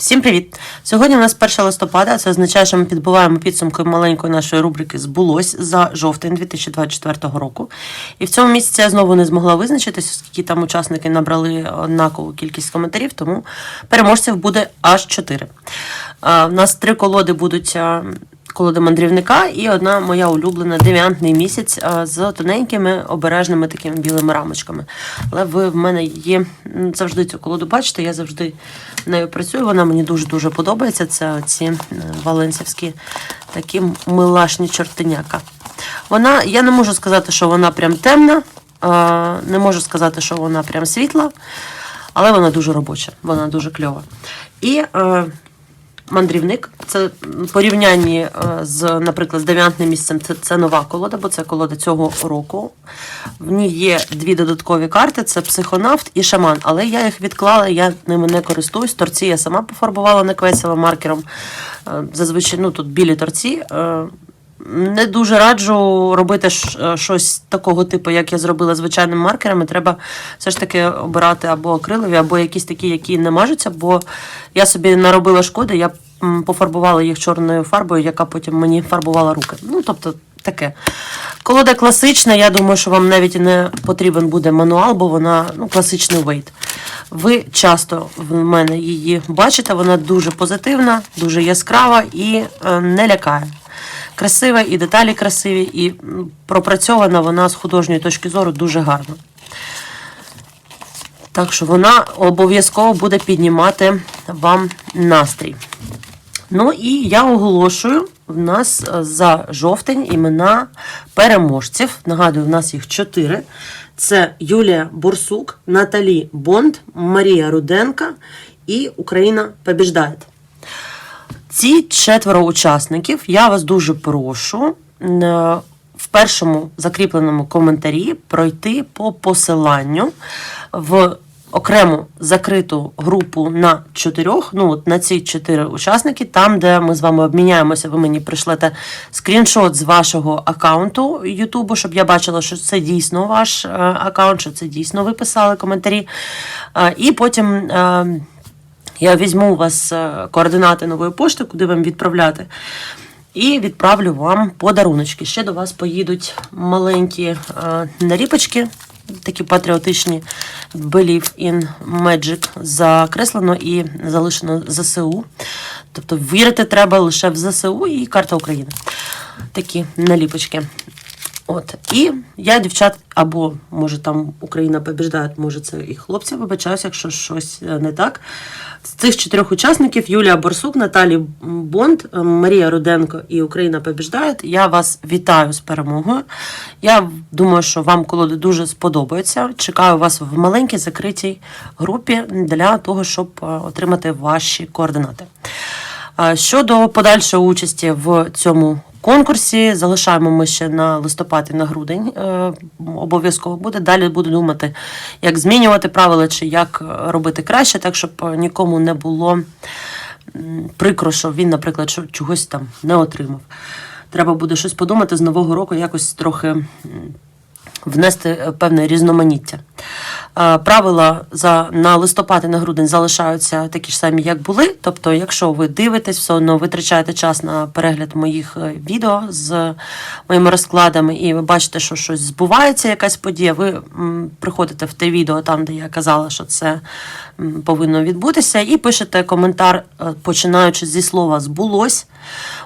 Всім привіт! Сьогодні у нас 1 листопада. Це означає, що ми підбиваємо підсумки маленької нашої рубрики Збулось за жовтень 2024 року. І в цьому місяці я знову не змогла визначитись, оскільки там учасники набрали однакову кількість коментарів, тому переможців буде аж 4. У нас три колоди будуть. Колода мандрівника і одна моя улюблена девіантний місяць з тоненькими обережними такими білими рамочками. Але ви в мене є завжди цю колоду бачите, я завжди нею працюю. Вона мені дуже-дуже подобається. Це ці валенсівські такі милашні чортеняка. Вона, я не можу сказати, що вона прям темна, не можу сказати, що вона прям світла, але вона дуже робоча, вона дуже кльова. І е, мандрівник. Це в порівнянні е, з, наприклад, з дев'ятним місцем. Це, це нова колода, бо це колода цього року. В ній є дві додаткові карти: це психонавт і шаман. Але я їх відклала, я ними не користуюсь. Торці я сама пофарбувала неквесело маркером. Е, Зазвичай ну, тут білі торці. Не дуже раджу робити е, щось такого типу, як я зробила звичайними маркерами. Треба все ж таки обирати або акрилові, або якісь такі, які не мажуться, бо я собі наробила шкоди, я пофарбувала їх чорною фарбою, яка потім мені фарбувала руки. Ну, тобто, таке. Колода класична, я думаю, що вам навіть не потрібен буде мануал, бо вона ну, класичний вейт. Ви часто в мене її бачите, вона дуже позитивна, дуже яскрава і е, не лякає. Красива, і деталі красиві, і пропрацьована вона з художньої точки зору дуже гарно. Так що вона обов'язково буде піднімати вам настрій. Ну і я оголошую в нас е, за жовтень імена переможців. Нагадую, в нас їх чотири. Це Юлія Бурсук, Наталі Бонд, Марія Руденка і Україна побіждає. Ці четверо учасників я вас дуже прошу е, в першому закріпленому коментарі пройти по посиланню в окрему закриту групу на чотирьох, ну от на ці чотири учасники, там, де ми з вами обміняємося, ви мені прийшлете скріншот з вашого аккаунту Ютубу, щоб я бачила, що це дійсно ваш е, аккаунт, що це дійсно ви писали коментарі. Е, І потім. Я візьму у вас е, координати нової пошти, куди вам відправляти. І відправлю вам подаруночки. Ще до вас поїдуть маленькі е, наліпочки, такі патріотичні Believe in Magic закреслено і залишено ЗСУ. Тобто вірити треба лише в ЗСУ і карта України. Такі наліпочки. От. І я, дівчат, або може там Україна побіждає, може це і хлопці, вибачаюся, якщо щось е, не так. З цих чотирьох учасників Юлія Борсук, Наталі Бонд, е, Марія Руденко і Україна побіждає. Я вас вітаю з перемогою. Я думаю, що вам колоди дуже сподобаються. Чекаю вас в маленькій закритій групі для того, щоб е, отримати ваші координати. Щодо подальшої участі в цьому конкурсі, залишаємо ми ще на листопад і на грудень. е, Обов'язково буде. Далі буду думати, як змінювати правила чи як робити краще, так щоб е, нікому не було прикро, що він, наприклад, чогось там не отримав. Треба буде щось подумати з нового року, якось трохи. внести е, певне різноманіття. Е, Правила за, на листопад і на грудень залишаються такі ж самі, як були. Тобто, якщо ви дивитесь, все одно витрачаєте час на перегляд моїх е, відео з моїми розкладами, і ви бачите, що щось збувається, якась подія, ви приходите в те відео, там, де я казала, що це повинно відбутися, і пишете коментар, е, починаючи зі слова збулось,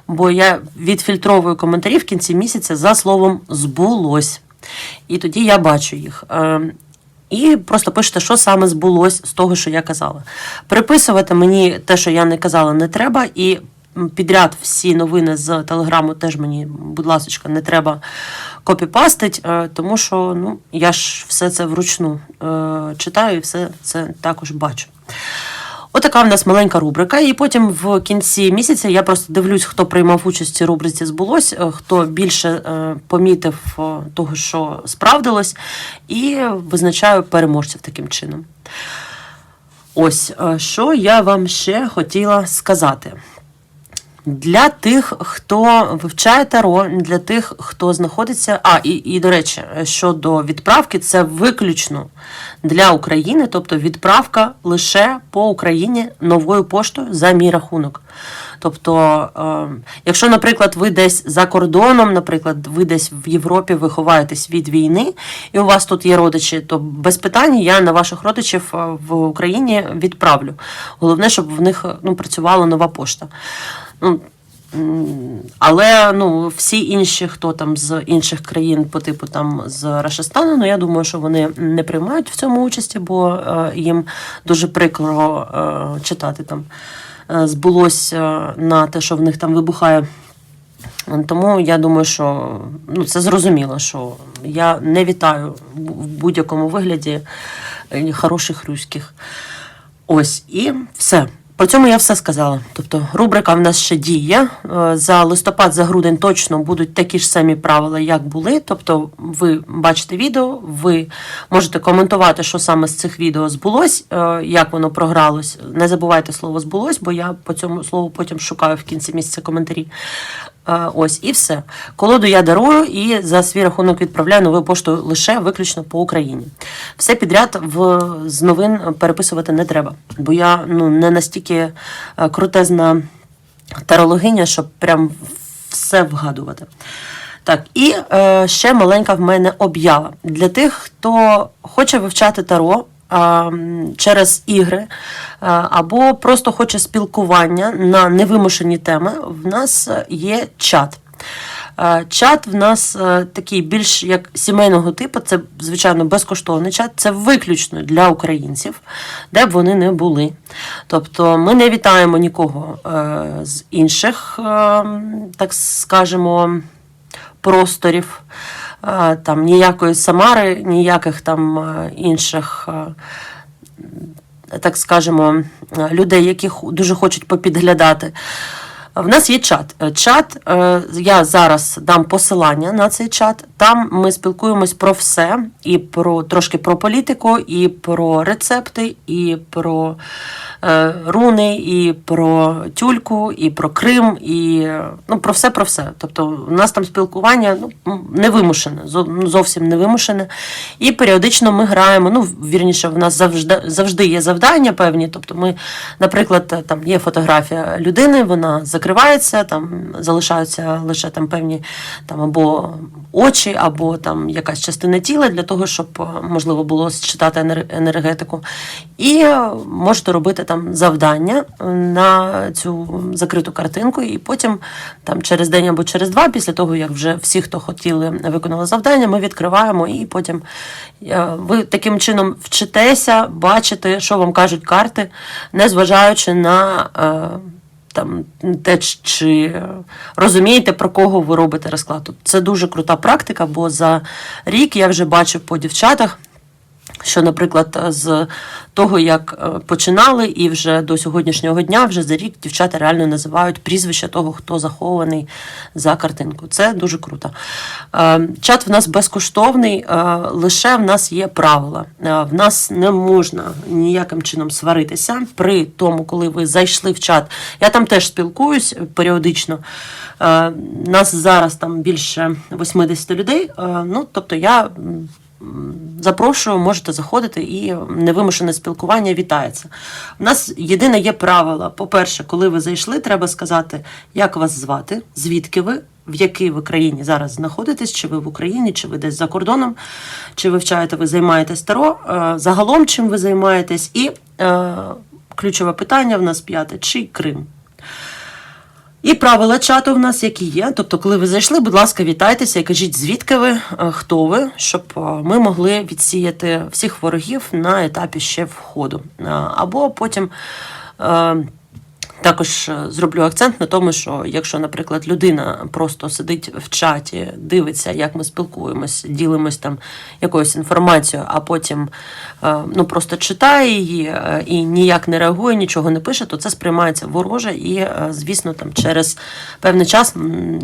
бо я відфільтровую коментарі в кінці місяця за словом збулось. І тоді я бачу їх. І просто пишете, що саме збулось з того, що я казала. Приписувати мені те, що я не казала, не треба. І підряд всі новини з телеграму теж мені, будь ласка, не треба копіпастить, е, тому що ну, я ж все це вручну е, читаю і все це також бачу. Отака в нас маленька рубрика, і потім в кінці місяця я просто дивлюсь, хто приймав участь в рубриці збулось, е, хто більше е, помітив е, того, що справдилось, і визначаю переможців таким чином. Ось, що я вам ще хотіла сказати. Для тих, хто вивчає таро, для тих, хто знаходиться. А, і, і до речі, щодо відправки, це виключно для України, тобто відправка лише по Україні новою поштою за мій рахунок. Тобто, е, якщо, наприклад, ви десь за кордоном, наприклад, ви десь в Європі ви ховаєтесь від війни, і у вас тут є родичі, то без питань я на ваших родичів е, в Україні відправлю. Головне, щоб в них е, ну, працювала нова пошта. Але ну, всі інші, хто там з інших країн, по типу там з Рашистану, ну я думаю, що вони не приймають в цьому участі, бо е, їм дуже прикро е, читати там. е, Збулось е, на те, що в них там вибухає. Тому я думаю, що ну, це зрозуміло, що я не вітаю в будь-якому вигляді хороших руських. Ось і все. По цьому я все сказала. Тобто, рубрика в нас ще діє. Е, За листопад, за грудень точно будуть такі ж самі правила, як були. Тобто, ви бачите відео, ви можете коментувати, що саме з цих відео збулось, е, як воно програлось. Не забувайте слово збулось, бо я по цьому слову потім шукаю в кінці місяця коментарі. Ось і все. Колоду я дарую і за свій рахунок відправляю новою поштою лише виключно по Україні. Все підряд в, з новин переписувати не треба, бо я ну, не настільки е, крутезна тарологиня, щоб прям все вгадувати. Так, і е, ще маленька в мене об'ява для тих, хто хоче вивчати таро через ігри, або просто хоче спілкування на невимушені теми. В нас є чат. Чат в нас е, такий більш як сімейного типу, це, звичайно, безкоштовний чат, це виключно для українців, де б вони не були. Тобто ми не вітаємо нікого е, з інших, е, так скажемо, просторів. Там ніякої Самари, ніяких там е, інших. е, Так скажемо, е, людей, які дуже хочуть попідглядати. В нас є чат. Чат, я зараз дам посилання на цей чат. Там ми спілкуємось про все, і про трошки про політику, і про рецепти, і про руни, і про тюльку, і про Крим, і е, ну, про все, про все. Тобто, у нас там спілкування ну, м, невимушене, зо- ну, зовсім невимушене. І періодично ми граємо. Ну, вірніше, в нас завжди завжди є завдання певні. Тобто, ми, наприклад, е, там є фотографія людини, вона закривається, там залишаються лише там певні там або очі, або там якась частина тіла для того, щоб е, можливо було считати енергетику. І е, можете робити там завдання е, на цю закриту картинку, і потім там через день або через два, після того як вже всі, хто хотіли, виконали завдання, ми відкриваємо, і потім е, ви таким чином вчитеся бачити, що вам кажуть карти, незважаючи на. е, Там те, чи розумієте, про кого ви робите розклад. Тобто Це дуже крута практика, бо за рік я вже бачив по дівчатах, що, наприклад, з того, як е, починали, і вже до сьогоднішнього дня, вже за рік дівчата реально називають прізвище того, хто захований за картинку. Це дуже круто. Е, Чат в нас безкоштовний, е, лише в нас є правила. Е, В нас не можна ніяким чином сваритися при тому, коли ви зайшли в чат. Я там теж спілкуюсь періодично. Е, Нас зараз там більше 80 людей. Е, Ну, тобто я. Запрошую, можете заходити і невимушене спілкування вітається. У нас єдине є правило. По-перше, коли ви зайшли, треба сказати, як вас звати, звідки ви, в якій ви країні зараз знаходитесь, чи ви в Україні, чи ви десь за кордоном, чи вивчаєте, ви займаєтесь таро, е, загалом чим ви займаєтесь, і е, ключове питання в нас п'яте, чи Крим. І правила чату в нас які є. Тобто, коли ви зайшли, будь ласка, вітайтеся і кажіть, звідки ви, е, хто ви, щоб е, ми могли відсіяти всіх ворогів на етапі ще входу. Е, Або потім. Також е, зроблю акцент на тому, що якщо, наприклад, людина просто сидить в чаті, дивиться, як ми спілкуємось, ділимось там якоюсь інформацією, а потім е, ну просто читає її е, і ніяк не реагує, нічого не пише, то це сприймається вороже, і звісно, там через певний час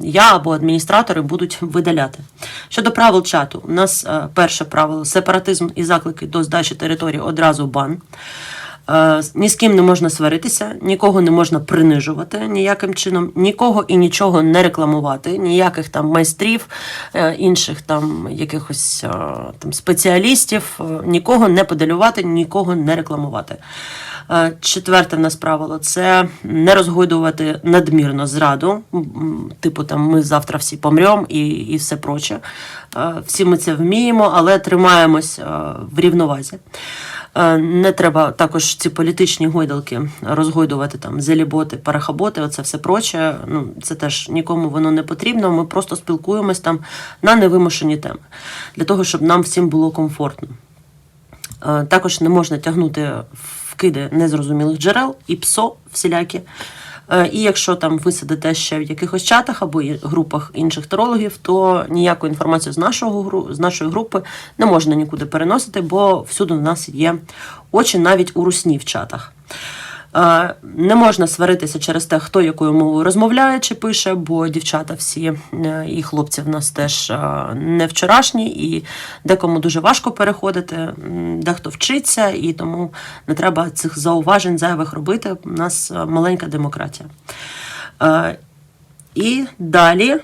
я або адміністратори будуть видаляти. Щодо правил чату, у нас перше правило сепаратизм і заклики до здачі території одразу бан. Е, Ні з ким не можна сваритися, нікого не можна принижувати ніяким чином, нікого і нічого не рекламувати, ніяких там майстрів, е, інших там якихось е, там спеціалістів, нікого не педалювати, нікого не рекламувати. Четверте в нас правило це не розгойдувати надмірно зраду, типу там ми завтра всі помремо і, і все проче. Всі ми це вміємо, але тримаємось в рівновазі. Е, Не треба також ці політичні гойдалки розгойдувати там зеліботи, парахаботи, оце все проче. Ну це теж нікому воно не потрібно. Ми просто спілкуємось там на невимушені теми для того, щоб нам всім було комфортно. Е, Також не можна тягнути вкиди незрозумілих джерел і псо всілякі. Е, І якщо там ви сидите ще в якихось чатах або групах інших тарологів, то ніяку інформацію з нашого з нашої групи не можна нікуди переносити, бо всюди у нас є очі навіть у русні в чатах. Е, Не можна сваритися через те, хто якою мовою розмовляє чи пише, бо дівчата всі е, і хлопці в нас теж е, не вчорашні, і декому дуже важко переходити, дехто вчиться, і тому не треба цих зауважень зайвих робити. У нас маленька демократія. І далі.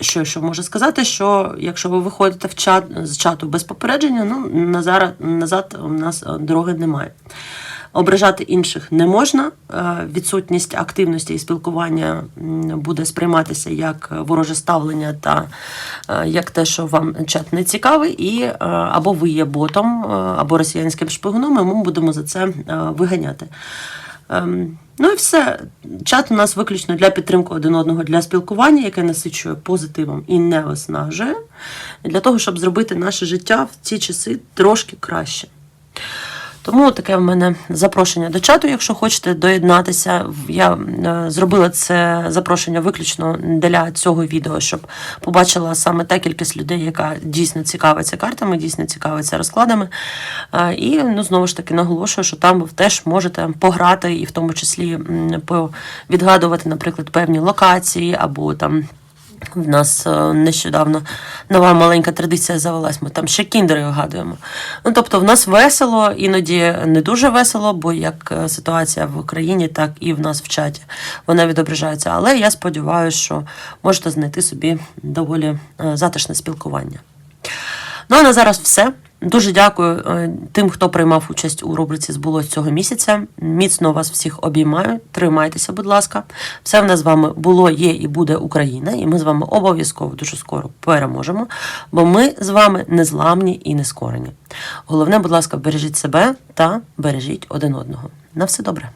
що, що можу сказати, що якщо ви виходите в чат з чату без попередження, ну назад, назад у нас дороги немає. Ображати інших не можна. Е, Відсутність активності і спілкування буде сприйматися як вороже ставлення та е, як те, що вам чат не цікавий, і е, або ви є ботом, або росіянським шпигуном, і ми будемо за це виганяти. Ем, Ну і все. Чат у нас виключно для підтримки один одного, для спілкування, яке насичує позитивом і не виснажує, для того, щоб зробити наше життя в ці часи трошки краще. Тому таке в мене запрошення до чату, якщо хочете доєднатися. Я е, зробила це запрошення виключно для цього відео, щоб побачила саме та кількість людей, яка дійсно цікавиться картами, дійсно цікавиться розкладами. Е, І ну, знову ж таки наголошую, що там ви теж можете пограти, і в тому числі відгадувати, наприклад, певні локації або там. В нас е, нещодавно нова маленька традиція завелась. Ми там ще кіндери вигадуємо. Ну тобто, в нас весело, іноді не дуже весело, бо як е, ситуація в Україні, так і в нас в чаті вона відображається. Але я сподіваюся, що можете знайти собі доволі е, затишне спілкування. Ну а на зараз все. Дуже дякую е, тим, хто приймав участь у рубриці збулось цього місяця. Міцно вас всіх обіймаю. Тримайтеся, будь ласка. Все в нас з вами було, є і буде Україна, і ми з вами обов'язково дуже скоро переможемо, бо ми з вами незламні і нескорені. Головне, будь ласка, бережіть себе та бережіть один одного. На все добре.